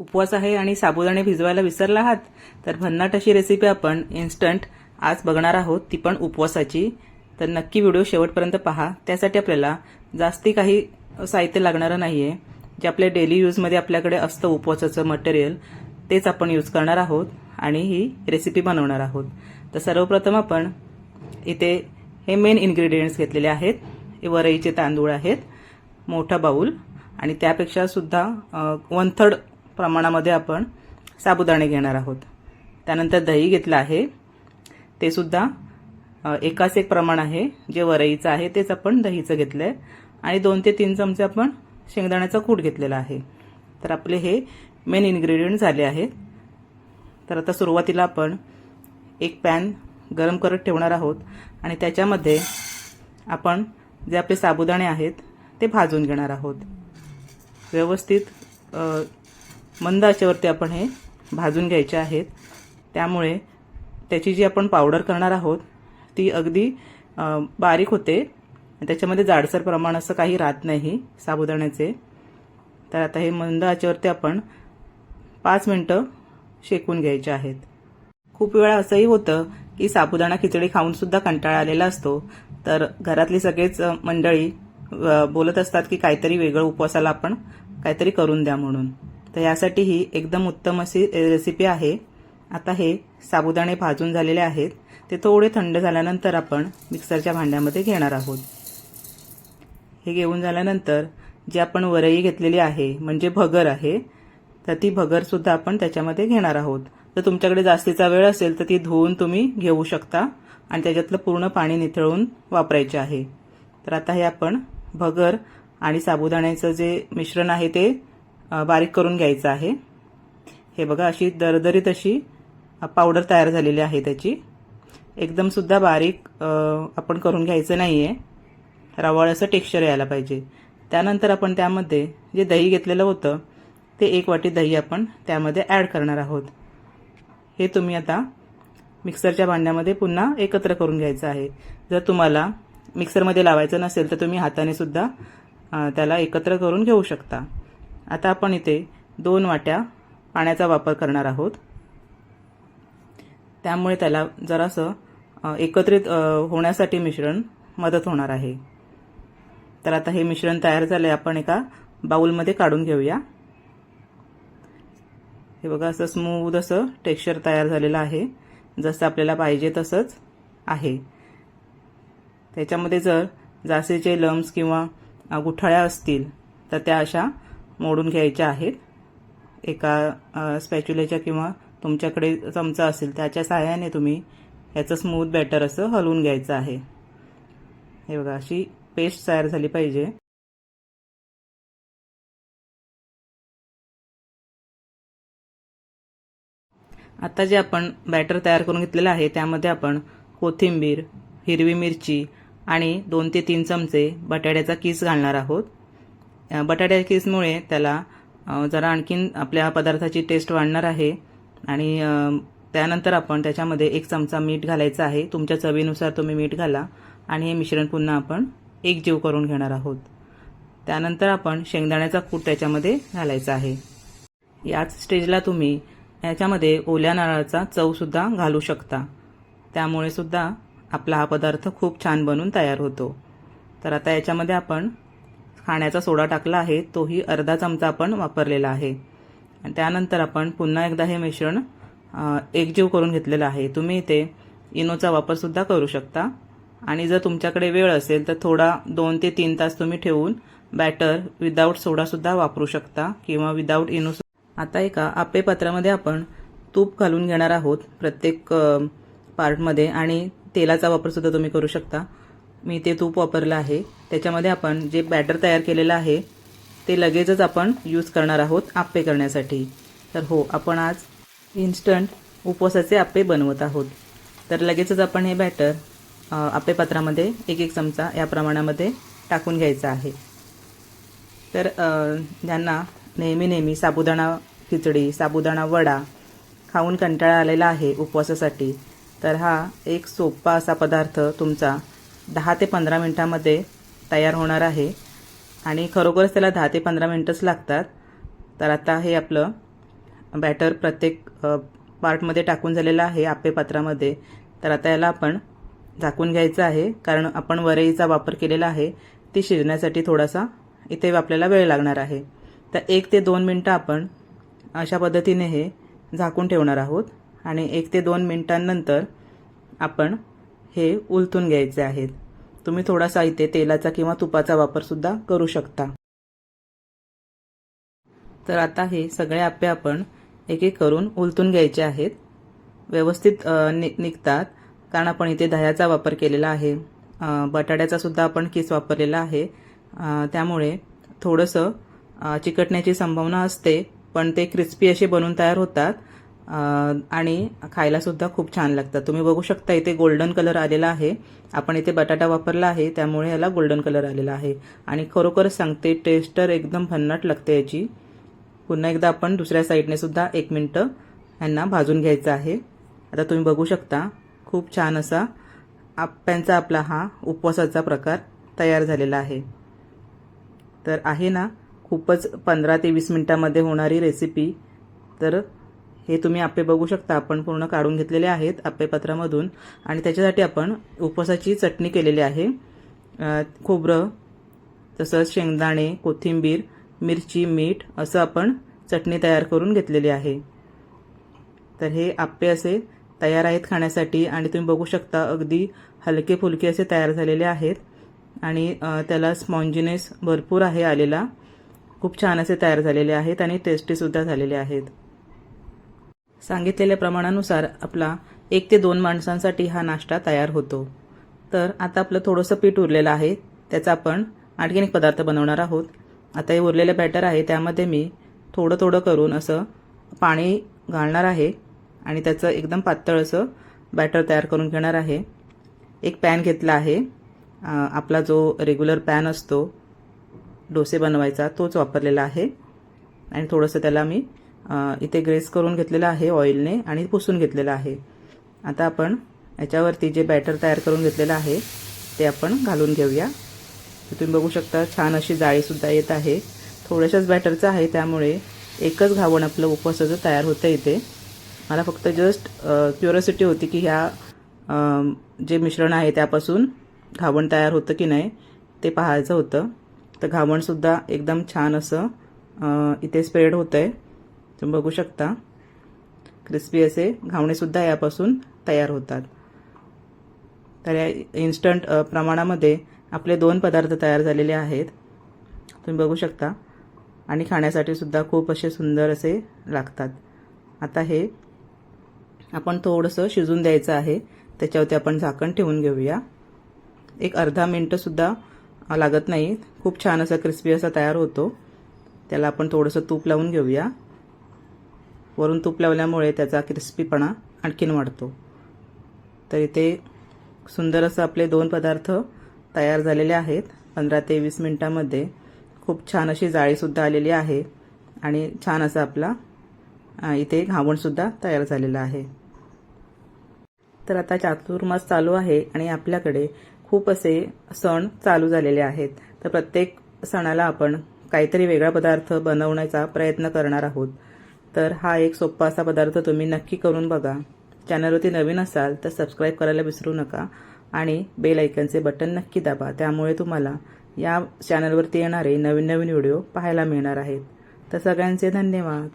उपवास आहे आणि साबुदाणे भिजवायला विसरला आहात तर भन्नाट अशी रेसिपी आपण इन्स्टंट आज बघणार आहोत. ती पण उपवासाची. तर नक्की व्हिडिओ शेवटपर्यंत पहा. त्यासाठी आपल्याला जास्ती काही साहित्य लागणारं नाही आहे जे आपल्या डेली यूजमध्ये आपल्याकडे असतं उपवासाचं मटेरियल तेच आपण यूज करणार आहोत आणि ही रेसिपी बनवणार आहोत. तर सर्वप्रथम आपण इथे हे मेन इन्ग्रेडियंट्स घेतलेले आहेत. हे वरईचे तांदूळ आहेत मोठा बाऊल आणि त्यापेक्षा सुद्धा वन थर्ड प्रमाणामध्ये आपण साबुदाणे घेणार आहोत. त्यानंतर दही घेतलं आहे. ते सुद्धा एकाच एक प्रमाण आहे. जे वरईचं आहे तेच आपण दहीचं घेतलं आहे आणि दोन ते तीन चमचे आपण शेंगदाण्याचा कूट घेतलेला आहे. तर आपले हे मेन इन्ग्रेडियंट झाले आहेत. तर आता सुरुवातीला आपण एक पॅन गरम करत ठेवणार आहोत. आणि त्याच्यामध्ये आपण जे आपले साबुदाणे आहेत ते भाजून घेणार आहोत. व्यवस्थित मंद आचेवरती आपण हे भाजून घ्यायचे आहेत. त्यामुळे त्याची जी आपण पावडर करणार आहोत ती अगदी बारीक होते. त्याच्यामध्ये जाडसर प्रमाण असं काही राहत नाही साबुदाण्याचे. तर आता हे मंद आचेवरती आपण पाच मिनटं शेकून घ्यायचे आहेत. खूप वेळा असंही होतं की साबुदाणा खिचडी खाऊनसुद्धा कंटाळा आलेला असतो. तर घरातली सगळेच मंडळी बोलत असतात की काहीतरी वेगळं उपवासाला आपण काहीतरी करून द्या म्हणून. तर यासाठी ही एकदम उत्तम अशी रेसिपी आहे. आता हे साबुदाणे भाजून झालेले आहेत. ते थोडे थंड झाल्यानंतर आपण मिक्सरच्या भांड्यामध्ये घेणार आहोत. हे घेऊन झाल्यानंतर जी आपण वरई घेतलेली आहे म्हणजे भगर आहे तर ती भगरसुद्धा आपण त्याच्यामध्ये घेणार आहोत. जर तुमच्याकडे जास्तीचा वेळ असेल तर ती धुवून तुम्ही घेऊ शकता आणि त्याच्यातलं पूर्ण पाणी निथळून वापरायचे आहे. तर आता हे आपण भगर आणि साबुदाण्याचं जे मिश्रण आहे ते बारीक करून घ्यायचं आहे. हे बघा अशी दरदरीत अशी पावडर तयार झालेली आहे त्याची. एकदम सुद्धा बारीक आपण करून घ्यायचं नाही आहे रवाळ असं टेक्स्चर यायला पाहिजे. त्यानंतर आपण त्यामध्ये जे दही घेतलेलं होतं ते एक वाटी दही आपण त्यामध्ये ॲड करणार आहोत. हे तुम्ही आता मिक्सरच्या भांड्यामध्ये पुन्हा एकत्र करून घ्यायचं आहे. जर तुम्हाला मिक्सरमध्ये लावायचं नसेल तर तुम्ही हाताने सुद्धा त्याला एकत्र करून घेऊ शकता. आता आपण इथे दोन वाट्या पाण्याचा वापर करणार आहोत. त्यामुळे त्याला जरासं एकत्रित होण्यासाठी मिश्रण मदत होणार आहे. तर आता हे मिश्रण तयार झाले आपण एका बाऊलमध्ये काढून घेऊया. हे बघा असं स्मूद असं टेक्स्चर तयार झालेलं आहे. जसं आपल्याला पाहिजे तसंच आहे. त्याच्यामध्ये जर जास्तीचे लम्स किंवा गुठाळ्या असतील तर त्या अशा मोडून घ्यायच्या आहेत. एका स्पॅच्युलेच्या किंवा तुमच्याकडे चमचा असेल त्याच्या सहाय्याने तुम्ही ह्याचं स्मूथ बॅटर असं हलवून घ्यायचं आहे. हे बघा अशी पेस्ट तयार झाली पाहिजे. आता जे आपण बॅटर तयार करून घेतलेलं आहे त्यामध्ये आपण कोथिंबीर हिरवी मिरची आणि दोन ते तीन चमचे बटाट्याचा किस घालणार आहोत. बटाट्या किसमुळे त्याला जरा आणखीन आपल्या पदार्थाची टेस्ट वाढणार आहे. आणि त्यानंतर आपण त्याच्यामध्ये एक चमचा मीठ घालायचं आहे. तुमच्या चवीनुसार तुम्ही मीठ घाला. आणि हे मिश्रण पुन्हा आपण एक जीव करून घेणार आहोत. त्यानंतर आपण शेंगदाण्याचा कूट त्याच्यामध्ये घालायचा आहे. याच स्टेजला तुम्ही याच्यामध्ये ओल्या नारळाचा चवसुद्धा घालू शकता. त्यामुळे सुद्धा आपला हा पदार्थ खूप छान बनून तयार होतो. तर आता याच्यामध्ये आपण खाण्याचा सोडा टाकला आहे तोही अर्धा चमचा आपण वापरलेला आहे. त्यानंतर आपण पुन्हा एकदा हे मिश्रण एकजीव करून घेतलेलं आहे. तुम्ही इथे इनोचा वापरसुद्धा करू शकता. आणि जर तुमच्याकडे वेळ असेल तर थोडा दोन ते तीन तास तुम्ही ठेवून बॅटर विदाऊट सोडासुद्धा वापरू शकता किंवा विदाऊट इनो आता एका आप्पे पात्रामध्ये आपण तूप घालून घेणार आहोत प्रत्येक पार्टमध्ये आणि तेलाचा वापरसुद्धा तुम्ही करू शकता. मी ते तूप वापरलं आहे. त्याच्यामध्ये आपण जे बॅटर तयार केलेलं आहे ते लगेचच आपण यूज करणार आहोत आप्पे करण्यासाठी. तर हो आपण आज इन्स्टंट उपवासाचे आप्पे बनवत आहोत. तर लगेचच आपण हे बॅटर आप्पे पात्रामध्ये एक एक चमचा या प्रमाणामध्ये टाकून घ्यायचा आहे. तर ज्यांना नेहमी नेहमी साबुदाणा खिचडी साबुदाणा वडा खाऊन कंटाळा आलेला आहे उपवासासाठी तर हा एक सोपा असा पदार्थ तुमचा दहा ते पंधरा मिनटामध्ये तयार होणार आहे. आणि खरोखरच त्याला दहा ते पंधरा मिनटंच लागतात. तर आता हे आपलं बॅटर प्रत्येक पार्टमध्ये टाकून झालेलं आहे आपेपात्रामध्ये तर आता याला आपण झाकून घ्यायचं आहे. कारण आपण वरईचा वापर केलेला आहे. ती शिजण्यासाठी थोडासा इथे आपल्याला वेळ लागणार आहे. तर एक ते दोन मिनटं आपण अशा पद्धतीने हे झाकून ठेवणार आहोत. आणि एक ते दोन मिनटांनंतर आपण हे उलथून घ्यायचे आहेत. तुम्ही थोडासा इथे तेलाचा किंवा तुपाचा वापरसुद्धा करू शकता. तर आता हे सगळे आप्पे आपण एक एक करून उलथून घ्यायचे आहेत. व्यवस्थित नि निघतात कारण आपण इथे दह्याचा वापर केलेला आहे. बटाट्याचासुद्धा बटाट्याचा सुद्धा आपण किस वापरलेला आहे. त्यामुळे थोडंसं चिकटण्याची संभावना असते पण ते क्रिस्पी असे बनून तयार होतात. आणि खायलासुद्धा खूप छान लागतात तुम्ही बघू शकता इथे गोल्डन कलर आलेला आहे. आपण इथे बटाटा वापरला आहे त्यामुळे याला गोल्डन कलर आलेला आहे. आणि खरोखरच सांगते टेस्ट तर एकदम भन्नाट लागते याची. पुन्हा एकदा आपण दुसऱ्या साईडने सुद्धा एक मिनटं यांना भाजून घ्यायचं आहे. आता तुम्ही बघू शकता खूप छान असा आप्प्यांचा आपला हा उपवासाचा प्रकार तयार झालेला आहे. तर आहे ना खूपच पंधरा ते वीस मिनटामध्ये होणारी रेसिपी तर हे तुम्ही आप्पे बघू शकता. आपण पूर्ण काढून घेतलेले आहेत आप्पेपत्रामधून आणि त्याच्यासाठी आपण उपवासाची चटणी केलेली आहे. खोबरं तसंच शेंगदाणे कोथिंबीर मिरची मीठ असं आपण चटणी तयार करून घेतलेली आहे. तर हे आप्पे असे तयार आहेत खाण्यासाठी. आणि तुम्ही बघू शकता अगदी हलके फुलके असे तयार झालेले आहेत. आणि त्याला स्पॉन्जिनेस भरपूर आहे आलेला. खूप छान असे तयार झालेले आहेत आणि टेस्टीसुद्धा झालेले आहेत. सांगितलेल्या प्रमाणानुसार आपला एक ते दोन माणसांसाठी हा नाश्ता तयार होतो. तर आता आपलं थोडंसं पीठ उरलेलं आहे. त्याचा आपण आणखीन एक पदार्थ बनवणार आहोत. आता हे उरलेलं बॅटर आहे. त्यामध्ये मी थोडं थोडं करून असं पाणी घालणार आहे. आणि त्याचं एकदम पातळ असं बॅटर तयार करून घेणार आहे. एक पॅन घेतला आहे. आपला जो रेग्युलर पॅन असतो डोसे बनवायचा तोच वापरलेला आहे. आणि थोडंसं त्याला मी इथे ग्रेस करून घेतलेलं आहे ऑइलने आणि पुसून घेतलेलं आहे. आता आपण याच्यावरती जे बॅटर तयार करून घेतलेलं आहे ते आपण घालून घेऊया. तुम्ही बघू शकता छान अशी जाळीसुद्धा येत आहे. थोड्याशाच बॅटरचं आहे त्यामुळे एकच घावण आपलं उपवासाचं तयार होतं इथे. मला फक्त जस्ट क्युरियोसिटी होती की ह्या जे मिश्रण आहे त्यापासून घावण तयार होतं की नाही ते पाहायचं होतं. तर घावणसुद्धा एकदम छान असं इथे स्प्रेड होतं आहे तुम्ही बघू शकता. क्रिस्पी असे घावणेसुद्धा यापासून तयार होतात. तर या इन्स्टंट प्रमाणामध्ये आपले दोन पदार्थ तयार झालेले आहेत. तुम्ही बघू शकता. आणि खाण्यासाठी सुद्धा खूप असे सुंदर असे लागतात. आता हे आपण थोडंसं शिजून द्यायचं आहे. त्याच्यावरती आपण झाकण ठेवून घेऊया. एक अर्धा मिनटंसुद्धा लागत नाही. खूप छान असा क्रिस्पी असा तयार होतो. त्याला आपण थोडंसं तूप लावून घेऊया. वरून तूप लावल्यामुळे त्याचा क्रिस्पीपणा आणखीन वाढतो. तर इथे सुंदर असं आपले दोन पदार्थ तयार झालेले आहेत. पंधरा ते वीस मिनटामध्ये खूप छान अशी जाळीसुद्धा आलेली आहे आणि छान असा आपला इथे घावणसुद्धा तयार झालेला आहे. तर आता चातुर्मास चालू आहे आणि आपल्याकडे खूप असे सण चालू झालेले आहेत. तर प्रत्येक सणाला आपण काहीतरी वेगळा पदार्थ बनवण्याचा प्रयत्न करणार आहोत. तर हा एक सोपा असा पदार्थ तुम्ही नक्की करून बघा. चॅनलवरती नवीन असाल तर सबस्क्राईब करायला विसरू नका आणि बेल आयकनचे बटन नक्की दाबा. त्यामुळे तुम्हाला या चॅनलवरती येणारे नवीन नवीन व्हिडिओ पाहायला मिळणार आहेत. तर सगळ्यांचे धन्यवाद.